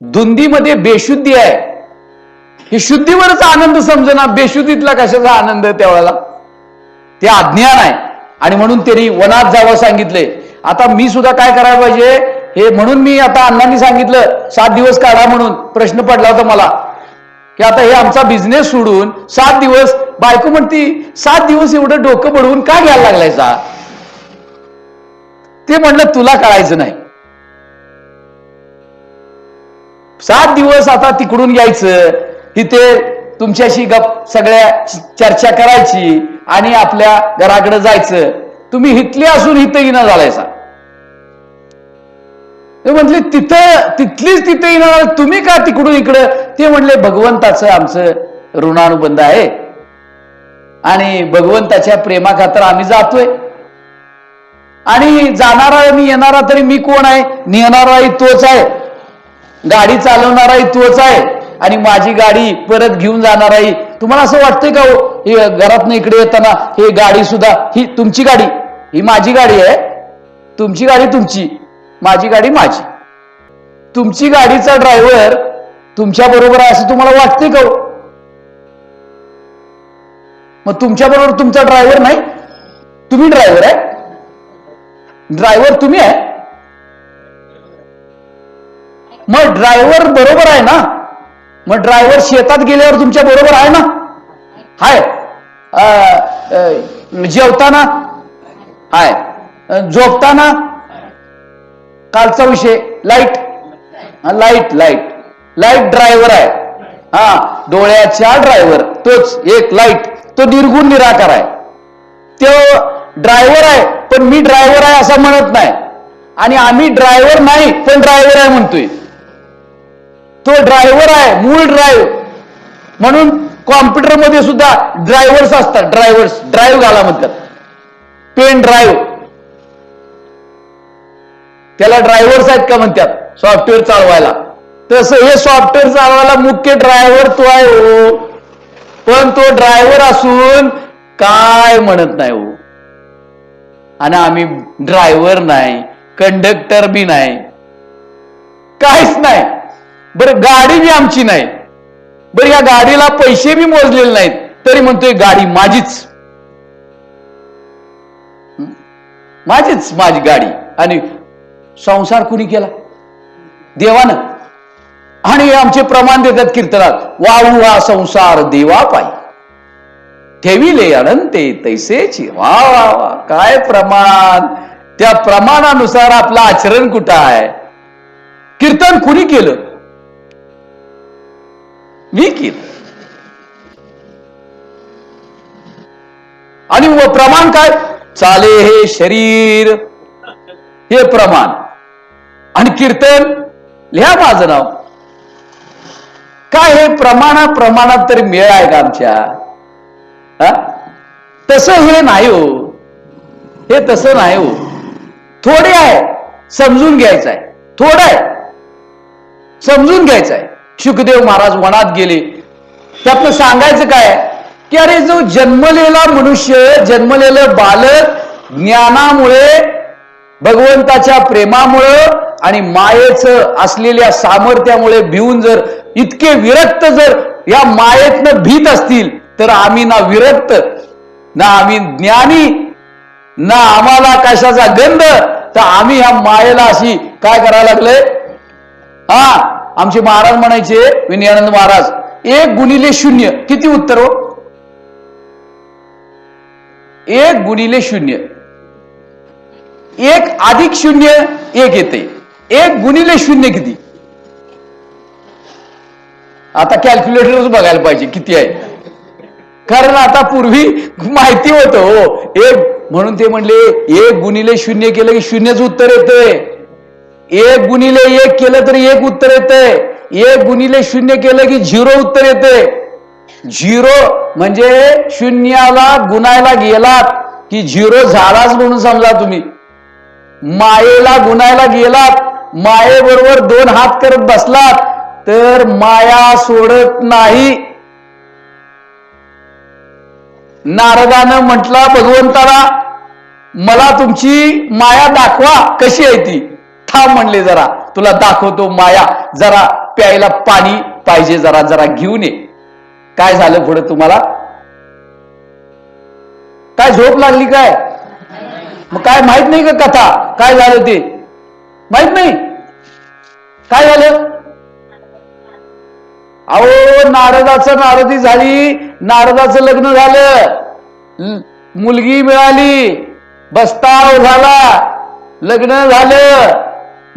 धुंदीमध्ये बेशुद्धी आहे. ही शुद्धीवरच आनंद समजना बेशुद्धीतला कशाचा आनंद त्यावेळेला? ते अज्ञान आहे. आणि म्हणून त्यांनी वनात जावं सांगितलंय आता मी सुद्धा काय करायला पाहिजे? हे म्हणून मी आता अण्णांनी सांगितलं सात दिवस काढा म्हणून प्रश्न पडला होता मला. की आता हे आमचा बिझनेस सोडून सात दिवस बायको म्हणती सात दिवस एवढं डोकं बडवून का घ्यायला लागलायचा ते म्हणलं तुला कळायचं नाही. सात दिवस आता तिकडून यायचं. तिथे तुमच्याशी गप सगळ्या चर्चा करायची आणि आपल्या घराकडे जायचं. तुम्ही हितले असून हिथं येणं झालायचा ते म्हटले तिथं तिथलीच तिथे येणार तुम्ही का तिकडून इकडं? ते म्हणले भगवंताचं आमचं ऋणानुबंध आहे. आणि भगवंताच्या प्रेमाखातर आम्ही जातोय. आणि जाणारा आणि येणारा तरी मी कोण आहे? नेणाराही तोच आहे. गाडी चालवणाराही तोच आहे आणि माझी गाडी परत घेऊन जाणाराही. तुम्हाला असं वाटतंय का हो? हे घरातनं इकडे येताना हे गाडी सुद्धा ही तुमची गाडी ही माझी गाडी आहे. तुमची गाडी तुमची माझी गाडी माझी. तुमची गाडीचा ड्रायव्हर तुमच्या बरोबर आहे असं तुम्हाला वाटतंय का हो? मग तुमच्या बरोबर तुमचा ड्रायव्हर नाही. तुम्ही ड्रायव्हर आहे. ड्रायव्हर तुम्ही आहे. मग ड्रायव्हर बरोबर आहे ना? मग ड्रायव्हर शेतात गेल्यावर तुमच्या बरोबर आहे ना? हाय. जेवताना? हाय. झोपताना? कालचा विषय. Light light light light driver आहे. हा डोळ्याच्या ड्रायव्हर तोच एक लाइट तो निर्गुण निराकार आहे. तो ड्रायव्हर आहे पण मी ड्रायव्हर आहे असं म्हणत नाही. आणि आम्ही ड्रायव्हर नाही पण ड्रायव्हर आहे म्हणतोय. तो ड्रायव्हर आहे मूळ ड्राईव्ह म्हणून कॉम्प्युटरमध्ये सुद्धा ड्रायव्हर्स असतात ड्रायव्हर्स ड्राईव्ह घाला म्हणतात. पेन ड्राईव्ह त्याला ड्रायव्हर्स आहेत का म्हणतात? सॉफ्टवेअर चालवायला. तसं हे सॉफ्टवेअर चालवायला मुख्य ड्रायव्हर तो आहे हो. पण तो ड्रायव्हर असून काय म्हणत नाही हो. आणि आम्ही ड्रायव्हर नाही कंडक्टर बी नाही. काहीच नाही. बरं गाडी जी आमची नाही. बरं या गाडीला पैसे बी मोजलेले नाहीत. तरी म्हणतोय गाडी माझीच. माझीच माझी गाडी. आणि संसार कुणी केला? देवानं. आणि आमचे प्रमाण देतात कीर्तनात. वाहू हा संसार देवा पायी. ठेविले अनंते तैसेची. वा वा वा. काय प्रमाण? त्या प्रमाणानुसार आपलं आचरण कुठं आहे? कीर्तन कुणी केलं? मी केलं आणि व प्रमाण काय? चाले हे शरीर. हे प्रमाण. आणि कीर्तन? लिहा माझं नाव. काय हे प्रमाणा प्रमाणात तरी मेळ आहे का आमच्या? हा? तसं हे नाही हो. हे तसं नाही हो. थोडे आहे समजून घ्यायचं आहे. थोडं आहे समजून घ्यायचं आहे. शुकदेव महाराज वनात गेले. त्यातनं सांगायचं काय? की अरे जो जन्मलेला मनुष्य जन्मलेलं बालक ज्ञानामुळे भगवंताच्या प्रेमामुळं आणि मायेचं असलेल्या सामर्थ्यामुळे भिवून जर इतके विरक्त जर या मायेतनं भीत असतील तर आम्ही ना विरक्त ना आम्ही ज्ञानी ना आम्हाला कशाचा गंध तर आम्ही ह्या मायेला अशी काय करायला लागलंय? हा आमचे महाराज म्हणायचे विनयानंद महाराज एक गुणिले शून्य किती उत्तर हो? एक गुणिले शून्य. एक अधिक शून्य एक येते. एक गुणिले शून्य किती? आता कॅल्क्युलेटरच बघायला पाहिजे किती आहे? कारण आता पूर्वी माहिती होतं हो. एक म्हणून ते म्हणले एक गुणिले शून्य केलं की शून्यच उत्तर येतंय एक गुणिले एक केलं तर एक उत्तर येतंय. एक गुणिले शून्य केलं की झिरो उत्तर येते झिरो म्हणजे शून्याला गुणायला गेलात की झिरो झालाच म्हणून समजा तुम्ही. मायेला गुणायला गेलात मायेबरोबर दोन हात करत बसलात तर माया सोडत नाही. नारदानं म्हटला भगवंताला मला तुमची माया दाखवा कशी आहे ती? थांब म्हणले जरा. तुला दाखवतो माया. जरा प्यायला पाणी पाहिजे जरा जरा घेऊन ये. काय झालं पुढे तुम्हाला? काय झोप लागली काय? मग काय माहीत नाही का कथा? काय झालं ते? माहीत नाही? काय झालं? अहो नारदाचं नारदी झाली. नारदाचं लग्न झालं. मुलगी मिळाली. बस्ताव झाला. लग्न झालं.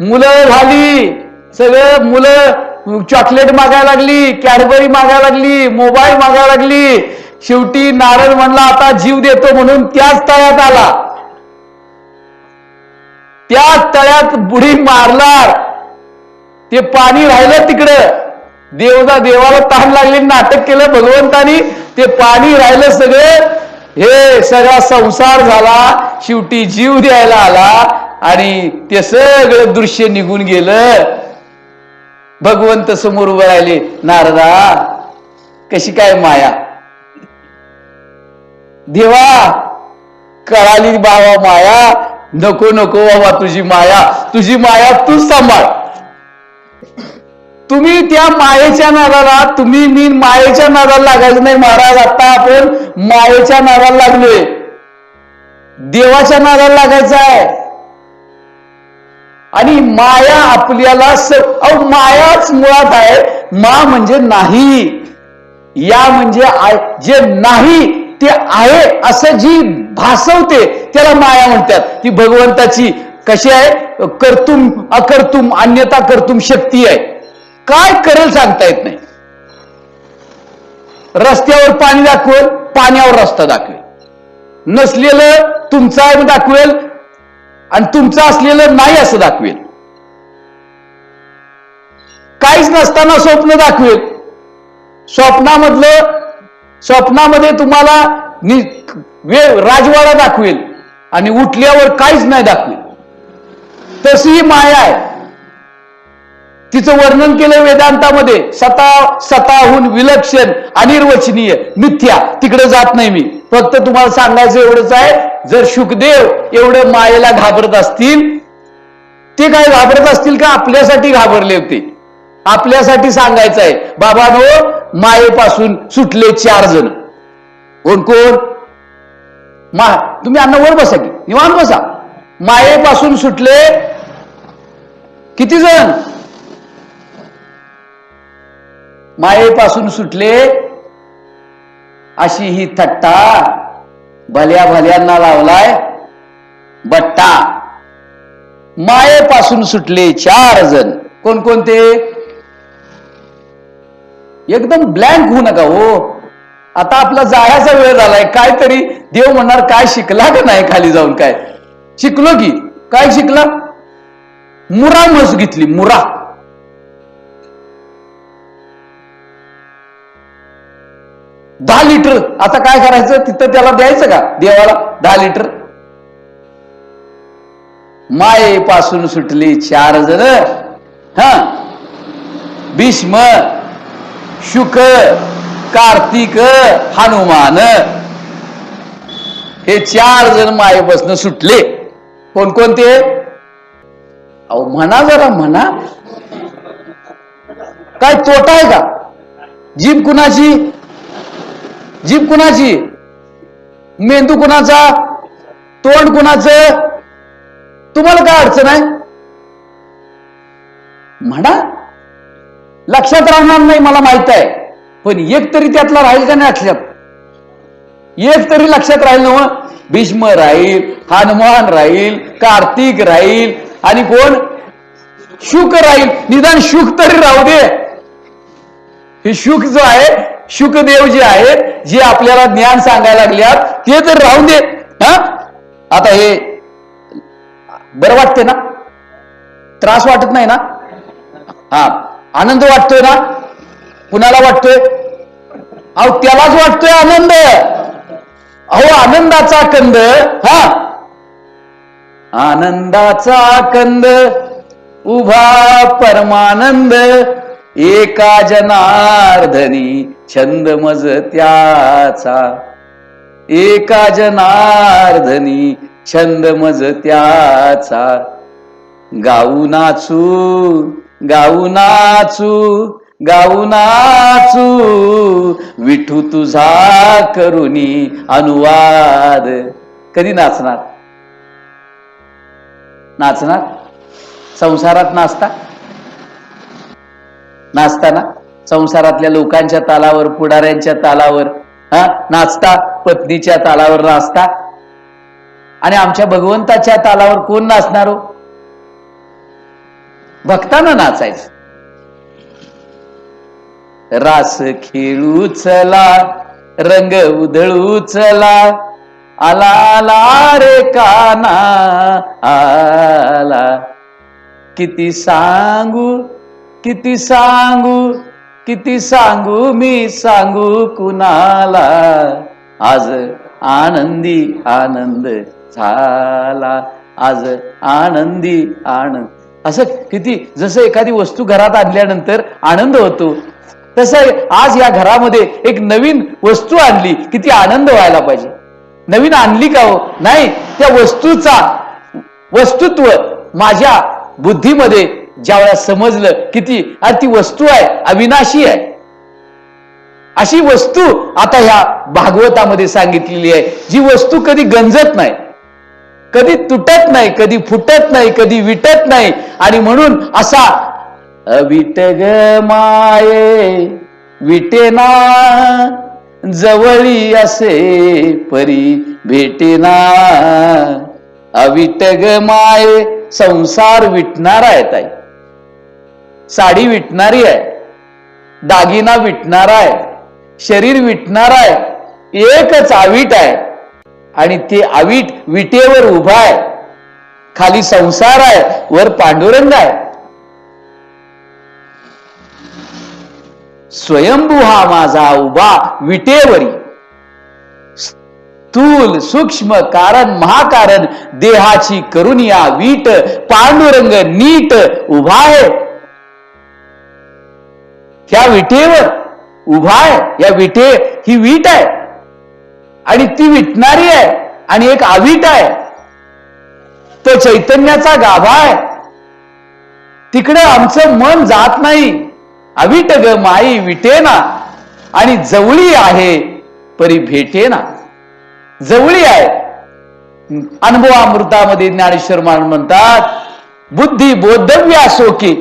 मुलं झाली. सगळं मुलं चॉकलेट मागायला लागली कॅडबरी मागायला लागली मोबाईल मागायला लागली. शेवटी नारळ म्हणला आता जीव देतो म्हणून त्याच तळ्यात आला. त्या तळ्यात बुडी मारणार. ते पाणी राहिलं तिकडं. देवदा देवाला ताण लागली नाटक केलं भगवंतानी. ते पाणी राहिलं सगळं. हे सगळा संसार झाला. शेवटी जीव द्यायला आला. आणि ते सगळं दृश्य निघून गेलं. भगवंत समोर उभं राहिले नारदा कशी काय माया? देवा कळाली बाबा माया नको नको बाबा तुझी माया तुझी माया तूच सांभाळ. तुम्ही त्या मायेच्या नादाला तुम्ही मी मायेच्या नादाला लागायचं नाही महाराज आता आपण मायेच्या नादाला लागलोय. देवाच्या नादाला लागायचं आहे. आणि माया आपल्याला सर्व अहो मायाच मुळात आहे. मा म्हणजे नाही. या म्हणजे जे नाही ते आहे असं जी भासवते त्याला माया म्हणतात. ती भगवंताची कशी आहे? कर्तुम अकर्तुम अन्यता कर्तुम शक्ती आहे. काय करेल सांगता येत नाही. रस्त्यावर पाणी दाखवेल पाण्यावर रस्ता दाखवेल. नसलेलं तुमचा दाखवेल आणि तुमचं असलेलं नाही असं दाखवेल. काहीच नसताना स्वप्न दाखवेल. स्वप्नामधलं स्वप्नामध्ये तुम्हाला वेळ राजवाडा दाखवेल आणि उठल्यावर काहीच नाही दाखवेल. तशी ही माया आहे. तिचं वर्णन केलं वेदांतामध्ये सता सताहून विलक्षण अनिर्वचनीय मिथ्या तिकडे जात नाही मी. फक्त तुम्हाला सांगायचं एवढंच आहे जर शुकदेव एवढं मायेला घाबरत असतील ते काय घाबरत असतील का? आपल्यासाठी घाबरले होते. आपल्यासाठी सांगायचं आहे बाबानो मायेपासून सुटले चार जण. कोण कोण? मा तुम्ही अन्न वर बसा की निवांत बसा. मायेपासून सुटले किती जण? मायेपासून सुटले अशी ही थट्टा भल्या भल्यांना लावलाय. बट्टा. मायेपासून सुटले चार जण. कोणकोणते? एकदम ब्लँक होऊ नका हो. आता आपला जायचा वेळ झालाय. काहीतरी देव म्हणणार काय शिकला का नाही खाली जाऊन काय? शिकलो की. काय शिकला? मुरा म्हस घेतली मुरा. दहा लिटर. आता काय करायचं? तिथं त्याला द्यायचं का? देवाला दहा लिटर. मायेपासून सुटली चार जण. हा. भीष्म शुक कार्तिक हनुमान. हे चार जण मायेपासून सुटले. कोणकोणते? अहो म्हणा जरा म्हणा. काय तोटा आहे का? जीभ कुणाची? जीभ कुणाची? मेंदू कुणाचा? तोंड कुणाचं? तुम्हाला काय अडचण आहे? म्हणा. लक्षात राहणार नाही मला माहीत आहे. पण एक तरी त्यातला राहील का नाही लक्षात? एक तरी लक्षात राहील ना हो. भीष्म राहील हनुमान राहील कार्तिक राहील आणि कोण? शुक राहील. निदान शुक तरी राहू दे. हे शुक जो आहे शुकदेव जे आहेत जे आपल्याला ज्ञान सांगायला लागल्यात ते तर राहून दे हा? आता हे बरं वाटते ना? त्रास वाटत नाही ना? हा आनंद वाटतोय ना? कुणाला वाटतोय? अहो त्यालाच वाटतोय आनंद. अहो आनंदाचा कंद हा? आनंदाचा कंद उभा परमानंद एका जनार्दनी छंद मज त्याचा. एका जनार्दनी छंद मज त्याचा. गाऊ नाचू गाऊ नाचू गाऊ नाचू विठू तुझा करुणी अनुवाद. कधी नाचणार? नाचणार? संसारात नाचता? नाचताना? संसारातल्या लोकांच्या तालावर पुढाऱ्यांच्या तालावर हा? नाचता? पत्नीच्या तालावर नाचता? आणि आमच्या भगवंताच्या तालावर कोण नाचणार हो? भक्ताना नाचायचं. रास खेळू चला रंग उधळू चला आला आला रे काना आला. किती सांगू किती सांगू किती सांगू मी सांगू कुणाला? आज आनंदी आनंद झाला. आज आनंदी आनंद. असं किती जसं एखादी वस्तू घरात आणल्यानंतर आनंद होतो तसं आज या घरामध्ये एक नवीन वस्तू आणली किती आनंद व्हायला पाहिजे. नवीन आणली का हो? नाही त्या वस्तूचा वस्तुत्व माझ्या बुद्धीमध्ये ज्या वेळेला समजलं किती अरे ती वस्तू आहे अविनाशी आहे. अशी वस्तू आता ह्या भागवतामध्ये सांगितलेली आहे जी वस्तू कधी गंजत नाही कधी तुटत नाही कधी फुटत नाही कधी विटत नाही आणि म्हणून असा अविट ग माये विटेना जवळी असे परी भेटेना अविट ग माये संसार विटणारा आहे ताई. साडी विटणारी आहे दागिना विटणारा आहे शरीर विटणारा आहे एकच आवीट आहे. आणि ते आवीट विटेवर उभा आहे खाली संसार आहे वर पांडुरंग आहे. स्वयंभू हा माझा उभा विटेवरी. स्थूल सूक्ष्म कारण महाकारण देहाची करुनिया वीट पांडुरंग नीट उभा आहे. त्या विटेवर उभा आहे. या विटे ही वीट आहे. आणि ती विटणारी आहे आणि एक आवीट आहे. तो चैतन्याचा गाभा आहे. तिकडे आमचं मन जात नाही. अविट ग माई विटेना. आणि जवळी आहे परी भेटेना. जवळी आहे. अनुभवामृतामध्ये ज्ञानेश्वर महाराज म्हणतात बुद्धी बोधव्य असो की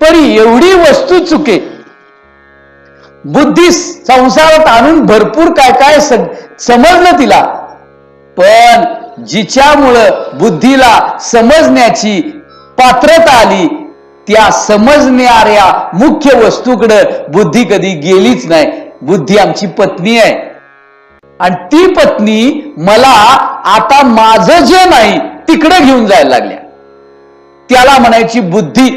परी एवढी वस्तू चुके. बुद्धी संसारात आणून भरपूर काय काय समजलं तिला. पण जिच्यामुळं बुद्धीला समजण्याची पात्रता आली त्या समजणाऱ्या मुख्य वस्तूकडं बुद्धी कधी गेलीच नाही. बुद्धी आमची पत्नी आहे. आणि ती पत्नी मला आता माझं जे नाही तिकडे घेऊन जायला लागल्या. त्याला म्हणायची बुद्धी.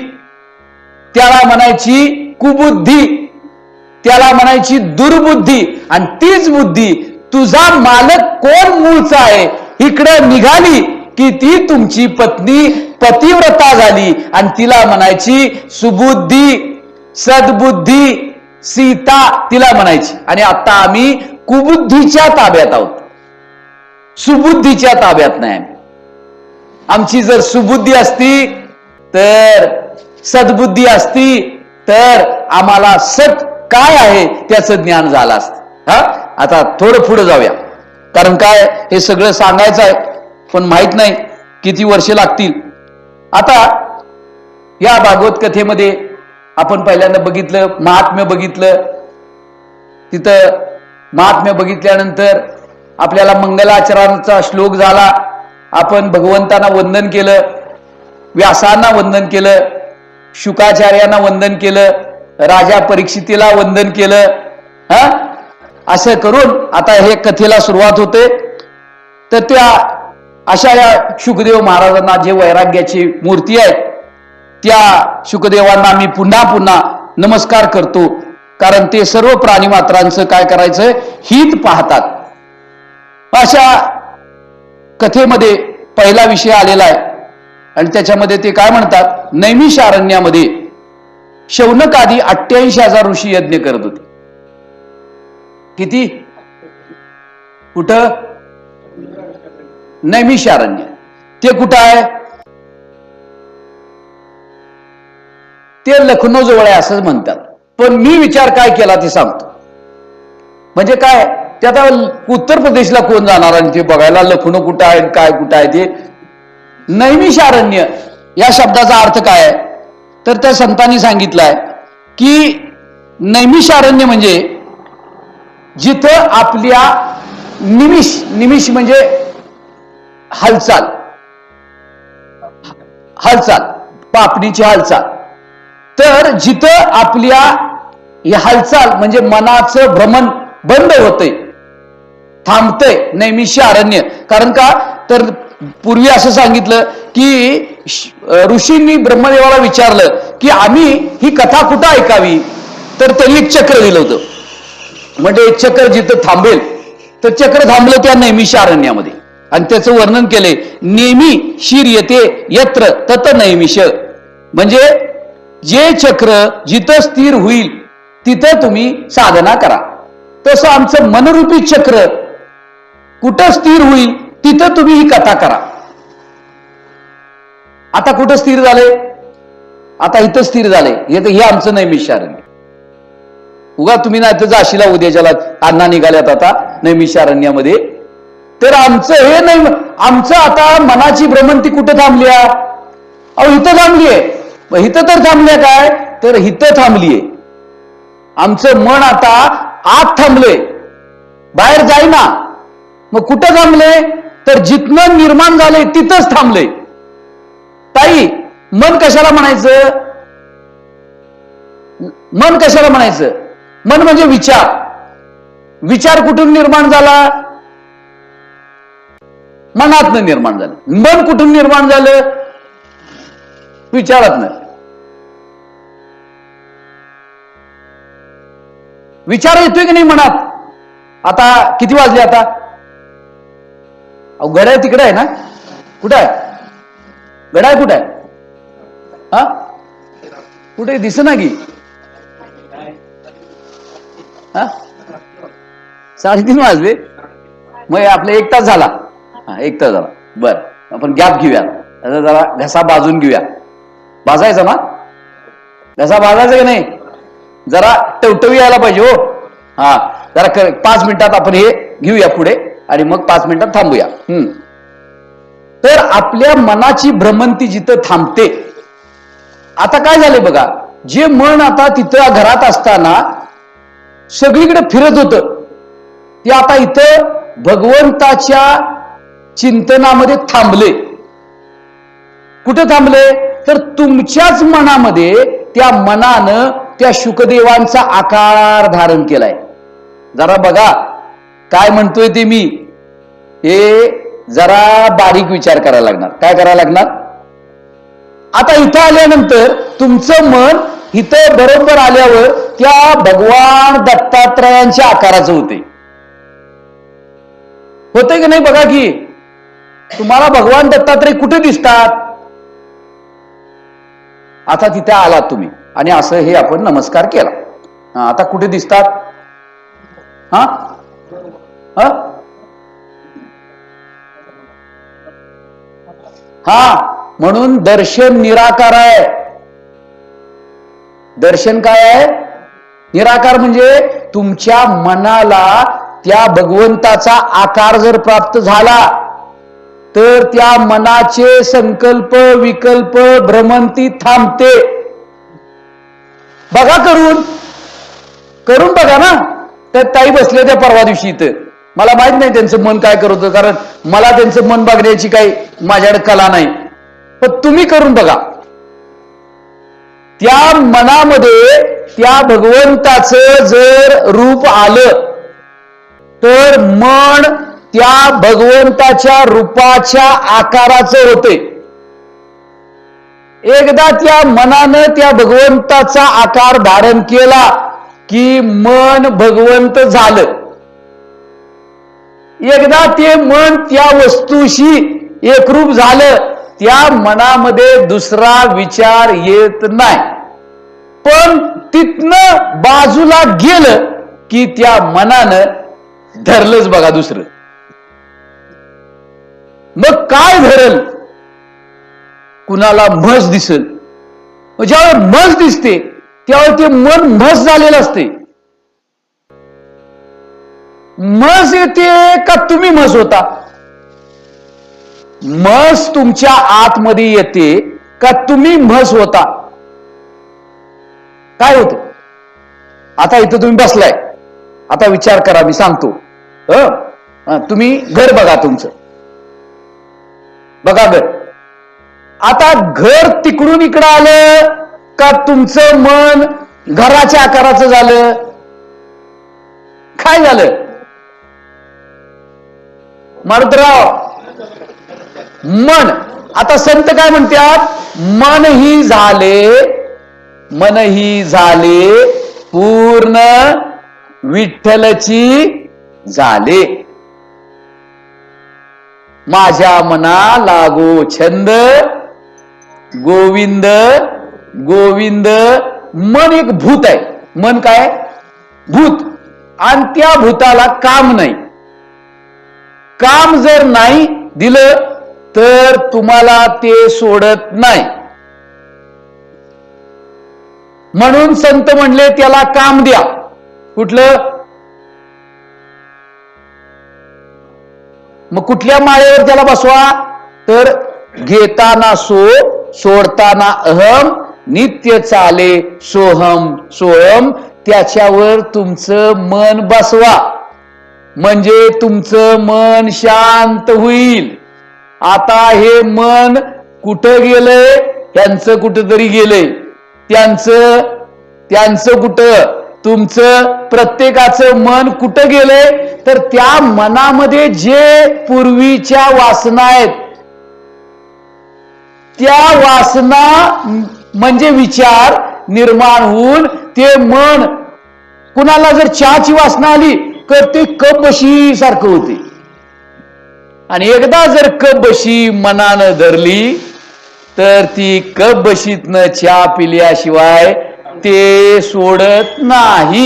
त्याला म्हणायची कुबुद्धी. त्याला म्हणायची दुर्बुद्धी आणि तीच बुद्धी तुझा मालक कोण मूळचा आहे? इकडं निघाली की ती तुमची पत्नी पतिव्रता झाली आणि तिला म्हणायची सुबुद्धी सद्बुद्धी सीता तिला म्हणायची. आणि आता आम्ही कुबुद्धीच्या ताब्यात आहोत. सुबुद्धीच्या ताब्यात नाही आमची जर सुबुद्धी असती तर सद्बुद्धी असती तर आम्हाला सत काय आहे त्याचं ज्ञान झालं असत. हा? आता थोडं पुढे जाऊया. कारण काय हे सगळं सांगायचं आहे पण माहीत नाही किती वर्षे लागतील. आता या भागवत कथेमध्ये आपण पहिल्यांदा बघितलं महात्म्य बघितलं. तिथं महात्म्य बघितल्यानंतर आपल्याला मंगलाचरणाचा श्लोक झाला. आपण भगवंतांना वंदन केलं व्यासांना वंदन केलं शुकाचार्यांना वंदन केलं. राजा परीक्षितीला वंदन केलं. हा? असं करून आता हे कथेला सुरुवात होते. तर त्या अशा या शुकदेव महाराजांना जे वैराग्याची मूर्ती आहे त्या शुकदेवांना मी पुन्हा पुन्हा नमस्कार करतो. कारण ते सर्व प्राणीमात्रांचं काय करायचं हित पाहतात. अशा कथेमध्ये पहिला विषय आलेला आहे. आणि त्याच्यामध्ये ते काय म्हणतात? नैमिषारण्यामध्ये शौनक आधी अठ्ठ्याऐंशी हजार ऋषी यज्ञ करत होते. किती? कुठं? नैमिषारण्य. ते कुठं आहे? ते लखनौ जवळ आहे असंच म्हणतात. पण मी विचार काय केला ते सांगतो. म्हणजे काय? ते आता उत्तर प्रदेशला कोण जाणार आणि ते बघायला लखनौ कुठं आहे काय कुठं आहे ते? नैमिषारण्य. या शब्दाचा अर्थ काय आहे? तर त्या संतांनी सांगितलंय की नैमिषारण्य म्हणजे जिथं आपल्या निमिष निमिष म्हणजे हालचाल. हालचाल पापणीची हालचाल. तर जिथं आपल्या हालचाल म्हणजे मनाचं भ्रमण बंद होतंय थांबतंय नैमिष्य अरण्य कारण का? तर पूर्वी असं सांगितलं की ऋषींनी ब्रह्मदेवाला विचारलं की आम्ही ही कथा कुठं ऐकावी? तर त्यांनी एक चक्र दिलं होतं. म्हणजे एक चक्र जिथं थांबेल. तर चक्र थांबलं त्या नैमिष्य अरण्यामध्ये आणि त्याचं वर्णन केले नेहमी शिर येते यत्र तत नैमिष. म्हणजे जे चक्र जिथं स्थिर होईल तिथं तुम्ही साधना करा. तसं आमचं मनरूपी चक्र कुठं स्थिर होईल तिथं तुम्ही ही कथा करा. आता कुठं स्थिर झाले? आता इथं स्थिर झाले. हे तर हे आमचं नैमिषारण्य उगा तुम्ही ना इथं जाशीला उद्याच्याला अण्णा निघाल्यात आता नैमिषारण्यामध्ये तर आमचं हे नाही आमचं आता मनाची भ्रमंती कुठं थांबली आहे? अहो इथं थांबली आहे. मग इथं तर थांबल्या काय? तर इथं थांबली आमचं मन आता आत थांबले बाहेर जाईना. मग कुठं थांबले तर जिथनं निर्माण झाले तिथंच थांबले ताई मन कशाला म्हणायचं? मन कशाला म्हणायचं? मन म्हणजे विचार. विचार कुठून निर्माण झाला? मनातनं निर्माण झालं. मन कुठून निर्माण झालं? विचारातनं. विचार येतोय की नाही मनात? आता किती वाजले आता? अहो गडाय तिकडे आहे ना? कुठं आहे? गडाय कुठं आहे? हा? कुठे दिस ना की? हा? साडेतीन वाजले. मग आपला एक तास झाला. हा एक तास झाला. बर आपण गॅप घेऊया. त्याचा जरा घसा बाजून घेऊया. भाजायचा ना? घसा भाजायचा की नाही? जरा टवटवी यायला पाहिजे हो. हा जरा पाच मिनिटात आपण हे घेऊया पुढे. आणि मग पाच मिनिटात थांबूया. हम्म. तर आपल्या मनाची भ्रमंती जिथं थांबते. आता काय झाले बघा जे मन आता तिथं घरात असताना सगळीकडे फिरत होत. ते आता इथं भगवंताच्या चिंतनामध्ये थांबले. कुठं थांबले? तर तुमच्याच मनामध्ये त्या मनानं त्या शुकदेवांचा आकार धारण केलाय. जरा बघा काय म्हणतोय ते मी? हे जरा बारीक विचार करायला लागणार. काय करायला लागणार? आता इथं आल्यानंतर तुमचं मन इथं बरोबर आल्यावर त्या भगवान दत्तात्रयांच्या आकाराचं होते होते की नाही बघा की? तुम्हाला भगवान दत्तात्रय कुठे दिसतात? आता तिथे आलात तुम्ही. आणि असं हे आपण नमस्कार केला. आता कुठे दिसतात? हा? हा? हा म्हणून दर्शन निराकार आहे. दर्शन काय आहे? निराकार म्हणजे तुमच्या मनाला त्या भगवंताचा आकार जर प्राप्त झाला तर त्या मनाचे संकल्प विकल्प भ्रमंती थांबते. बघा करून. करून बघा ना. तर ताई बसले त्या परवा दिवशी इथं. मला माहीत नाही त्यांचं मन काय करत होतं कारण मला त्यांचं मन बघण्याची काही माझ्याकडे कला नाही. पण तुम्ही करून बघा. त्या मनामध्ये त्या भगवंताचं जर रूप आलं तर मन त्या भगवंताच्या रूपाच्या आकाराचं होते. एकदा त्या मनानं त्या भगवंताचा आकार धारण केला की मन भगवंत झालं. एकदा ते मन त्या वस्तूशी एकरूप झालं त्या मनामध्ये दुसरा विचार येत नाही. पण तिथनं बाजूला गेलं की त्या मनानं धरलंच बघा दुसरं. मग काय धरल? कुणाला म्हस दिसल? ज्यावर म्हस दिसते त्यावर ते मन म्हस झालेलं असते. म्हस येते का तुम्ही म्हस होता? म्हस तुमच्या आतमध्ये येते का तुम्ही म्हस होता? काय होत? आता इथं तुम्ही बसलाय. आता विचार करा मी सांगतो. तुम्ही घर बघा तुमचं. बघा घर. आता घर तिकडून इकडं आलं का तुमचं मन घराच्या आकाराचं झालं? काय झालं? मारुतराव मन. आता संत काय म्हणतात? मन ही झाले मन ही झाले पूर्ण विठ्ठलची झाले. माझ्या मना लागो छंद गोविंद गोविंद. मन एक भूत आहे. मन काय? भूत. आणि त्या भूताला काम नाही. काम जर नाही दिलं तर तुम्हाला ते सोडत नाही. म्हणून संत म्हणले त्याला काम द्या. कुठलं? मग कुठल्या माळेवर त्याला बसवा? तर घेताना सो सोडताना अहम नित्य चाले सोहम सोहम त्याच्यावर तुमचं मन बसवा. म्हणजे तुमचं मन शांत होईल. आता हे मन कुठं गेलंय? त्यांचं कुठंतरी गेलंय. त्यांचं त्यांचं कुठं? तुमचं प्रत्येकाचं मन कुठं गेलंय? तर त्या मनामध्ये जे पूर्वीच्या वासना आहेत त्या वासना म्हणजे विचार निर्माण होऊन ते मन कुणाला जर चहाची वासना आली तर ते कप बशी सारखं होते. आणि एकदा जर कप बशी मनानं धरली तर ती कप बशीतनं चहा पिल्याशिवाय ते सोडत नाही.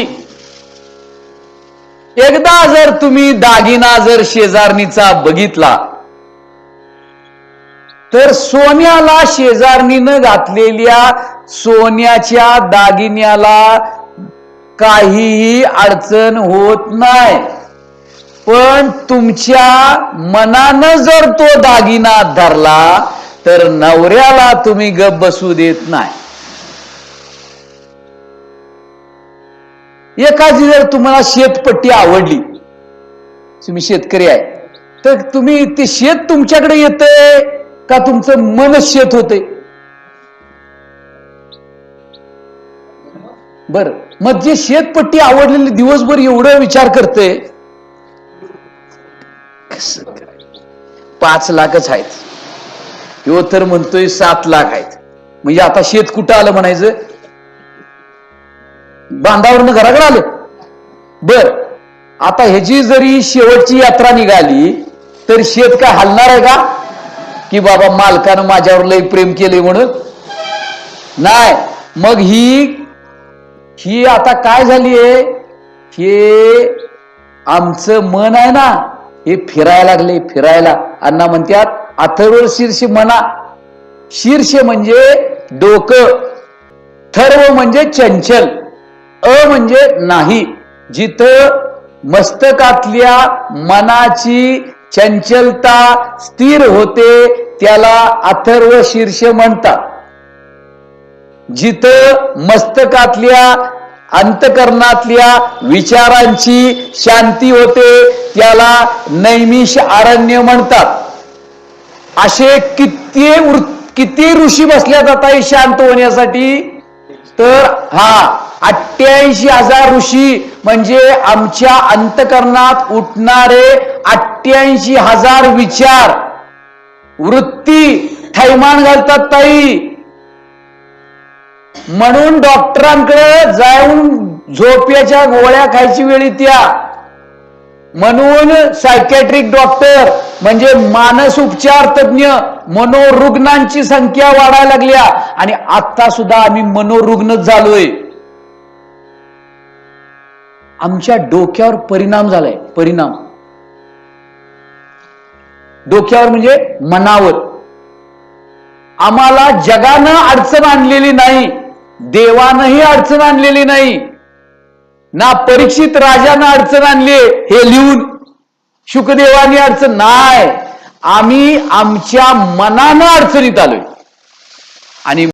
एकदा जर तुम्ही दागिना जर शेजारणीचा बघितला तर सोन्याला शेजारणीनं घातलेल्या सोन्याच्या दागिन्याला काहीही अडचण होत नाही. पण तुमच्या मनानं जर तो दागिना धरला तर नवऱ्याला तुम्ही गप बसू देत नाही. एखादी जर तुम्हाला शेतपट्टी आवडली तुम्ही शेतकरी आहे तर तुम्ही ते शेत तुमच्याकडे येतंय का तुमचं मन शेत होते बर. मग जे शेतपट्टी आवडलेली दिवसभर एवढं विचार करते पाच लाखच आहेत. यो तर म्हणतोय सात लाख आहेत. म्हणजे आता शेत कुठं आलं म्हणायचं? बांधावरनं घराकडे आलं. बर आता ह्याची जरी शेवटची यात्रा निघाली तर शेत काय हलणार आहे का? की बाबा मालकानं माझ्यावर लय प्रेम केले म्हणून? नाही. मग ही ही आता काय झालीये? हे आमचं मन आहे ना हे फिरायला लागले फिरायला. अण्णा म्हणतात अथर्व शीर्ष मना. शीर्ष म्हणजे डोकं. थर्व म्हणजे चंचल. अ म्हणजे नाही. जिथं मस्तकातल्या मनाची चंचलता स्थिर होते त्याला अथर्व शीर्ष म्हणतात. जिथं मस्तकातल्या अंतकरणातल्या विचारांची शांती होते त्याला नैमिष अरण्य म्हणतात. असे किती वृ- किती ऋषी बसल्या जातात शांत होण्यासाठी? तर हा अठ्ठ्याऐंशी हजार ऋषी म्हणजे आमच्या अंतकरणात उठणारे अठ्ठ्याऐंशी हजार विचार. वृत्ती थैमान घालतात ताई. म्हणून डॉक्टरांकडे जाऊन झोपेच्या गोळ्या खायची वेळ त्या म्हणून सायकॅट्रिक डॉक्टर म्हणजे मानस उपचार तज्ञ मनोरुग्णांची संख्या वाढायला लागल्या. आणि आता सुद्धा आम्ही मनोरुग्णच झालोय. आमच्या डोक्यावर परिणाम झालाय. परिणाम. डोक्यावर म्हणजे मनावर. आम्हाला जगानं अडचण आणलेली नाही. देवानंही अडचण आणलेली नाही. ना परीक्षित राजानं अडचण आणली हे लिहून. शुकदेवानी अडचण नाही. आम्ही आमच्या मनानं अडचणीत आलोय. आणि